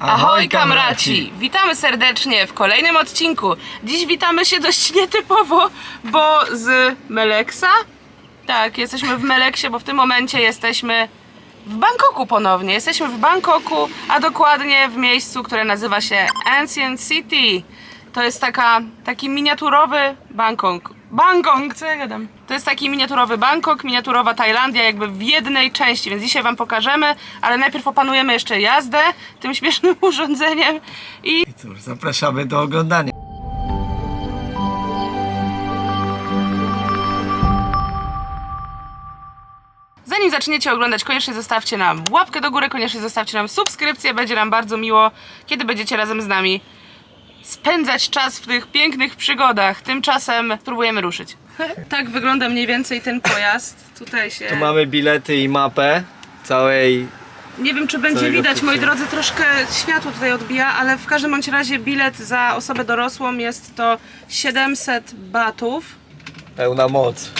Ahoj kamraci! Witamy serdecznie w kolejnym odcinku. Dziś witamy się dość nietypowo, bo z Meleksa. Tak, jesteśmy w Meleksie, bo w tym momencie jesteśmy w Bangkoku ponownie. Jesteśmy w Bangkoku, a dokładnie w miejscu, które nazywa się Ancient City. To jest taka, taki miniaturowy Bangkok. Bangkok, co ja gadam? To jest taki miniaturowy Bangkok, miniaturowa Tajlandia, jakby w jednej części, więc dzisiaj Wam pokażemy, ale najpierw opanujemy jeszcze jazdę tym śmiesznym urządzeniem i I cóż, zapraszamy do oglądania. Zanim zaczniecie oglądać, koniecznie zostawcie nam łapkę do góry, koniecznie zostawcie nam subskrypcję. Będzie nam bardzo miło, kiedy będziecie razem z nami spędzać czas w tych pięknych przygodach. Tymczasem spróbujemy ruszyć. tak wygląda mniej więcej ten pojazd. Tutaj się. Tu mamy bilety i mapę całej. Nie wiem, czy będzie całego widać, moi drodzy, troszkę światło tutaj odbija, ale w każdym bądź razie bilet za osobę dorosłą jest to 700 batów. Pełna moc.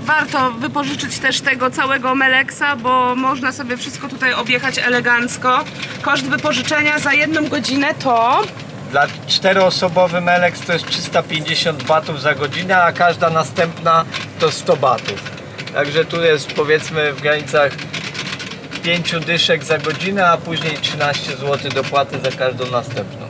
Warto wypożyczyć też tego całego Meleksa, bo można sobie wszystko tutaj objechać elegancko. Koszt wypożyczenia za jedną godzinę to Dla czteroosobowy Melex to jest 350 batów za godzinę, a każda następna to 100 batów. Także tu jest powiedzmy w granicach 5 dyszek za godzinę, a później 13 zł dopłaty za każdą następną.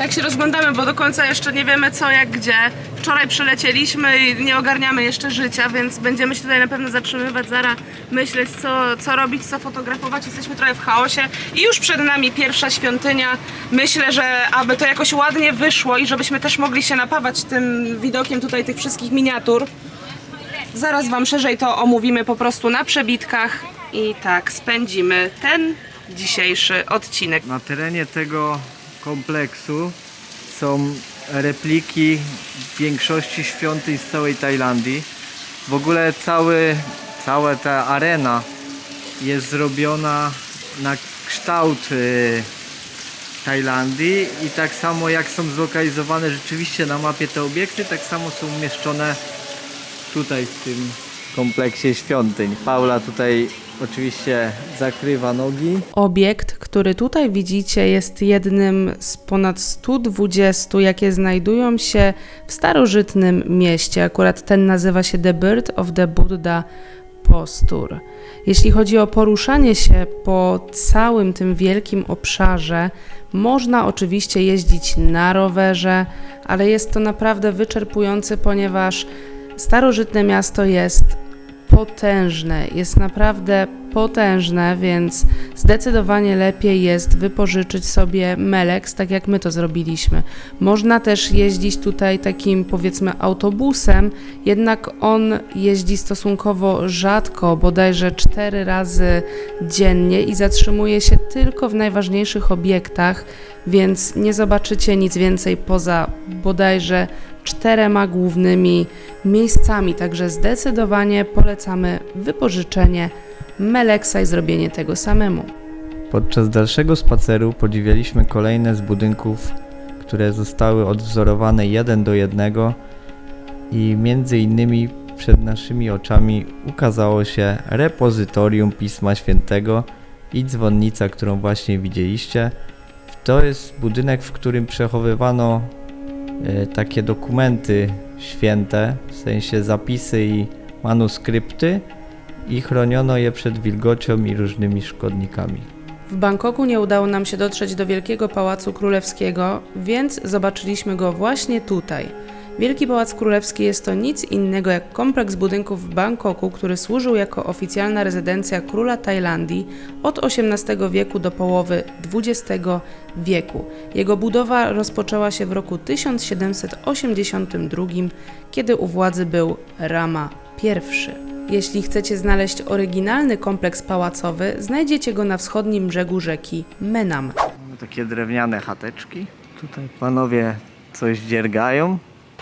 Tak się rozglądamy, bo do końca jeszcze nie wiemy co, jak, gdzie. Wczoraj przylecieliśmy i nie ogarniamy jeszcze życia, więc będziemy się tutaj na pewno zatrzymywać, zaraz myśleć co, co robić, co fotografować. Jesteśmy trochę w chaosie i już przed nami pierwsza świątynia. Myślę, że aby to jakoś ładnie wyszło i żebyśmy też mogli się napawać tym widokiem tutaj tych wszystkich miniatur. Zaraz Wam szerzej to omówimy po prostu na przebitkach i tak spędzimy ten dzisiejszy odcinek. Na terenie tego kompleksu są repliki większości świątyń z całej Tajlandii. W ogóle cały, cała ta arena jest zrobiona na kształt y, Tajlandii i tak samo jak są zlokalizowane rzeczywiście na mapie te obiekty, tak samo są umieszczone tutaj w tym kompleksie świątyń. Paula tutaj oczywiście zakrywa nogi. Obiekt, który tutaj widzicie, jest jednym z ponad 120, jakie znajdują się w starożytnym mieście. Akurat ten nazywa się The Bird of the Buddha Postur. Jeśli chodzi o poruszanie się po całym tym wielkim obszarze, można oczywiście jeździć na rowerze, ale jest to naprawdę wyczerpujące, ponieważ starożytne miasto jest potężne, jest naprawdę potężne, więc zdecydowanie lepiej jest wypożyczyć sobie Melex, tak jak my to zrobiliśmy. Można też jeździć tutaj takim powiedzmy autobusem, jednak on jeździ stosunkowo rzadko, bodajże 4 razy dziennie i zatrzymuje się tylko w najważniejszych obiektach, więc nie zobaczycie nic więcej poza bodajże czterema głównymi miejscami, także zdecydowanie polecamy wypożyczenie Meleksa i zrobienie tego samemu. Podczas dalszego spaceru podziwialiśmy kolejne z budynków, które zostały odwzorowane jeden do jednego i między innymi przed naszymi oczami ukazało się repozytorium Pisma Świętego i dzwonnica, którą właśnie widzieliście. To jest budynek, w którym przechowywano e, takie dokumenty święte, w sensie zapisy i manuskrypty i chroniono je przed wilgocią i różnymi szkodnikami. W Bangkoku nie udało nam się dotrzeć do Wielkiego Pałacu Królewskiego, więc zobaczyliśmy go właśnie tutaj. Wielki Pałac Królewski jest to nic innego jak kompleks budynków w Bangkoku, który służył jako oficjalna rezydencja króla Tajlandii od XVIII wieku do połowy XX wieku. Jego budowa rozpoczęła się w roku 1782, kiedy u władzy był Rama I. Jeśli chcecie znaleźć oryginalny kompleks pałacowy, znajdziecie go na wschodnim brzegu rzeki Menam. Mamy takie drewniane chateczki. Tutaj panowie coś dziergają.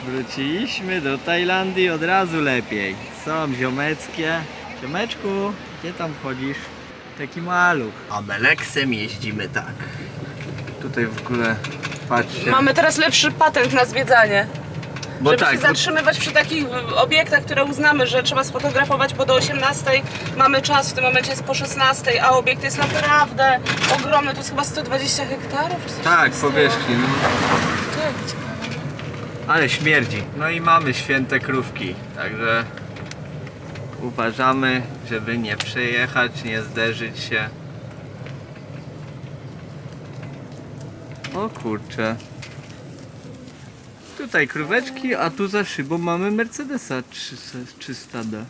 Wróciliśmy do Tajlandii od razu lepiej. Są ziomeckie. Ziomeczku, gdzie tam chodzisz? Taki maluch. A Meleksem jeździmy tak. Tutaj w ogóle patrzcie. Mamy teraz lepszy patent na zwiedzanie. Bo żeby tak, się bo- zatrzymywać przy takich y, obiektach, które uznamy, że trzeba sfotografować, bo do 18 mamy czas, w tym momencie jest po 16, a obiekt jest naprawdę ogromny, to jest chyba 120 hektarów? czy coś Tak, stylu. powierzchni. No. Tak, Ale śmierdzi. No i mamy święte krówki, także uważamy, żeby nie przejechać, nie zderzyć się. O kurczę. Tutaj króweczki, a tu za szybą mamy Mercedesa 300 300D.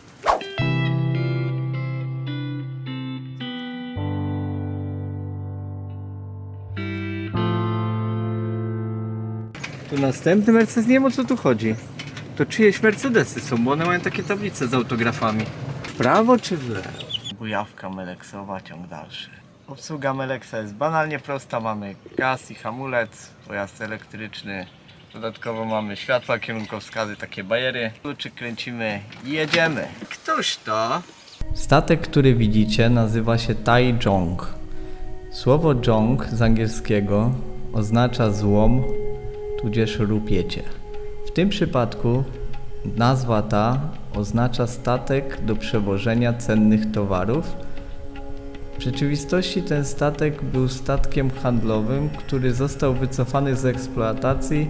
Tu następny Mercedes, nie wiem o co tu chodzi. To czyjeś Mercedesy są, bo one mają takie tablice z autografami. W prawo czy w lewo? Bujawka Meleksowa, ciąg dalszy. Obsługa Meleksa jest banalnie prosta. Mamy gaz i hamulec, pojazd elektryczny. Dodatkowo mamy światła kierunkowskazy, takie bajery. Kluczyk kręcimy i jedziemy. Któż to? Statek, który widzicie, nazywa się Tai Jong. Słowo jong z angielskiego oznacza złom, tudzież rupiecie. W tym przypadku nazwa ta oznacza statek do przewożenia cennych towarów. W rzeczywistości ten statek był statkiem handlowym, który został wycofany z eksploatacji,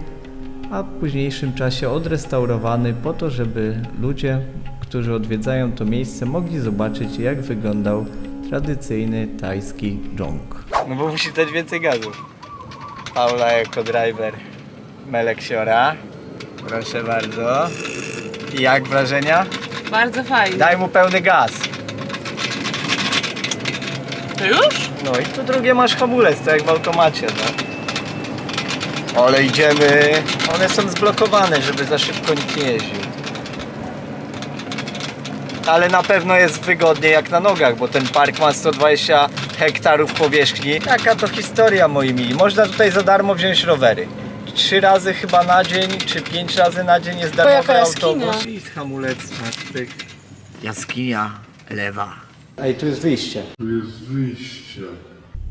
a w późniejszym czasie odrestaurowany po to, żeby ludzie, którzy odwiedzają to miejsce, mogli zobaczyć jak wyglądał tradycyjny tajski jong. No bo musi dać więcej gazu. Paula jako driver Meleksiora. Proszę bardzo. I jak wrażenia? Bardzo fajnie. Daj mu pełny gaz. To już? No i tu drugie masz hamulec, tak jak w automacie, no. Ale idziemy. One są zblokowane, żeby za szybko nikt nie jeździł. Ale na pewno jest wygodnie jak na nogach, bo ten park ma 120 hektarów powierzchni. Taka to historia moi mili. Można tutaj za darmo wziąć rowery. Trzy razy chyba na dzień, czy pięć razy na dzień jest darmowy jaka jaskinia. autobus. I hamulec na styk. Jaskinia lewa. Ej, tu jest wyjście.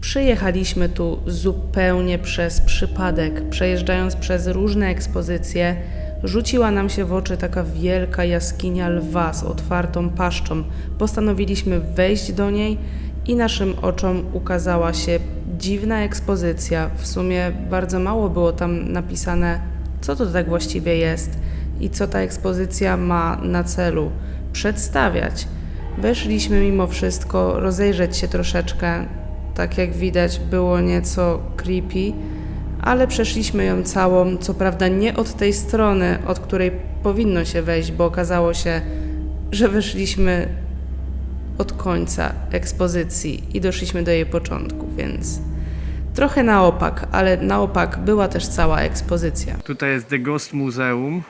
Przyjechaliśmy tu zupełnie przez przypadek. Przejeżdżając przez różne ekspozycje, rzuciła nam się w oczy taka wielka jaskinia lwa z otwartą paszczą. Postanowiliśmy wejść do niej i naszym oczom ukazała się dziwna ekspozycja. W sumie bardzo mało było tam napisane, co to tak właściwie jest i co ta ekspozycja ma na celu przedstawiać. Weszliśmy mimo wszystko rozejrzeć się troszeczkę. Tak jak widać, było nieco creepy, ale przeszliśmy ją całą, co prawda nie od tej strony, od której powinno się wejść, bo okazało się, że weszliśmy od końca ekspozycji i doszliśmy do jej początku, więc trochę na opak, ale na opak była też cała ekspozycja. Tutaj jest The Ghost Museum.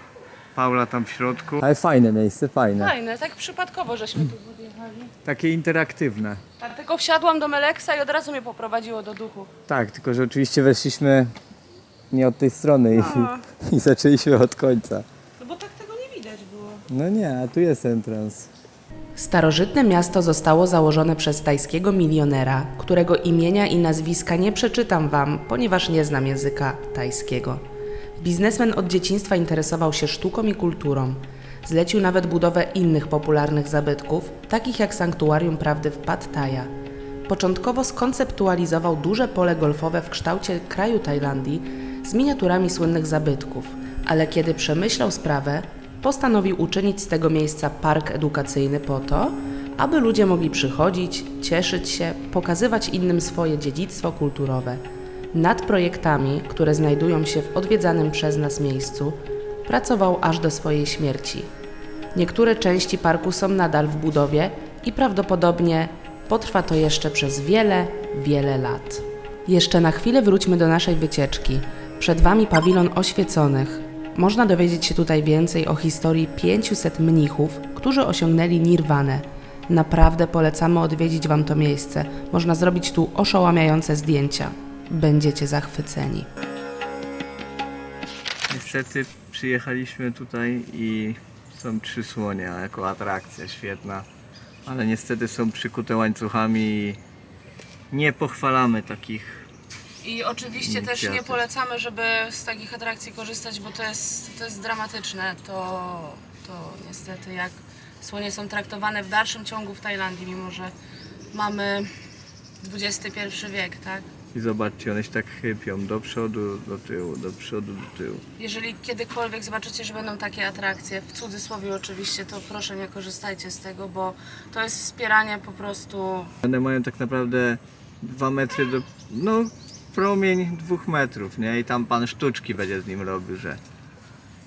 Paula tam w środku. Ale fajne miejsce, fajne. Fajne, tak przypadkowo żeśmy tu podjechali. Takie interaktywne. Tak, tylko wsiadłam do Meleksa i od razu mnie poprowadziło do duchu. Tak, tylko że oczywiście weszliśmy nie od tej strony i, i zaczęliśmy od końca. No bo tak tego nie widać było. No nie, a tu jest entrance. Starożytne miasto zostało założone przez tajskiego milionera, którego imienia i nazwiska nie przeczytam wam, ponieważ nie znam języka tajskiego. Biznesmen od dzieciństwa interesował się sztuką i kulturą. Zlecił nawet budowę innych popularnych zabytków, takich jak Sanktuarium Prawdy w Pattaya. Początkowo skonceptualizował duże pole golfowe w kształcie kraju Tajlandii z miniaturami słynnych zabytków, ale kiedy przemyślał sprawę, postanowił uczynić z tego miejsca park edukacyjny po to, aby ludzie mogli przychodzić, cieszyć się, pokazywać innym swoje dziedzictwo kulturowe. Nad projektami, które znajdują się w odwiedzanym przez nas miejscu, pracował aż do swojej śmierci. Niektóre części parku są nadal w budowie i prawdopodobnie potrwa to jeszcze przez wiele, wiele lat. Jeszcze na chwilę wróćmy do naszej wycieczki. Przed Wami pawilon oświeconych. Można dowiedzieć się tutaj więcej o historii 500 mnichów, którzy osiągnęli nirwanę. Naprawdę polecamy odwiedzić Wam to miejsce. Można zrobić tu oszałamiające zdjęcia. Będziecie zachwyceni. Niestety przyjechaliśmy tutaj i są trzy słonie jako atrakcja świetna. Ale niestety są przykute łańcuchami i nie pochwalamy takich I oczywiście też nie polecamy, żeby z takich atrakcji korzystać, bo to jest, to jest dramatyczne. To, to niestety jak słonie są traktowane w dalszym ciągu w Tajlandii, mimo że mamy XXI wiek, tak? I zobaczcie, one się tak chypią do przodu, do tyłu, do przodu, do tyłu. Jeżeli kiedykolwiek zobaczycie, że będą takie atrakcje, w cudzysłowie oczywiście, to proszę nie korzystajcie z tego, bo to jest wspieranie po prostu One mają tak naprawdę 2 metry do... no promień dwóch metrów, nie? I tam pan sztuczki będzie z nim robił, że...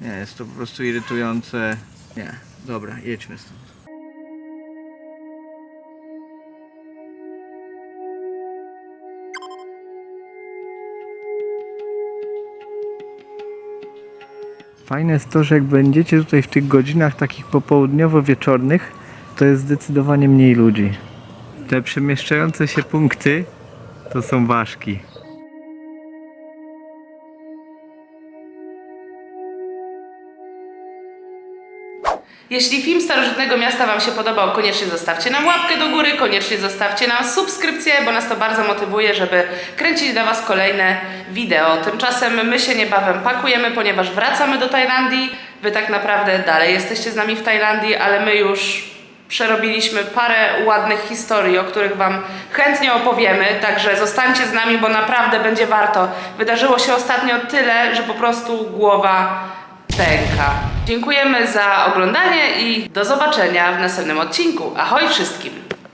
Nie, jest to po prostu irytujące. Nie, dobra, jedźmy stąd. Fajne jest to, że jak będziecie tutaj w tych godzinach takich popołudniowo-wieczornych, to jest zdecydowanie mniej ludzi. Te przemieszczające się punkty to są ważki. Jeśli film Starożytnego Miasta Wam się podobał, koniecznie zostawcie nam łapkę do góry, koniecznie zostawcie nam subskrypcję, bo nas to bardzo motywuje, żeby kręcić dla Was kolejne wideo. Tymczasem my się niebawem pakujemy, ponieważ wracamy do Tajlandii. Wy tak naprawdę dalej jesteście z nami w Tajlandii, ale my już przerobiliśmy parę ładnych historii, o których Wam chętnie opowiemy, także zostańcie z nami, bo naprawdę będzie warto. Wydarzyło się ostatnio tyle, że po prostu głowa pęka. Dziękujemy za oglądanie i do zobaczenia w następnym odcinku. Ahoj wszystkim!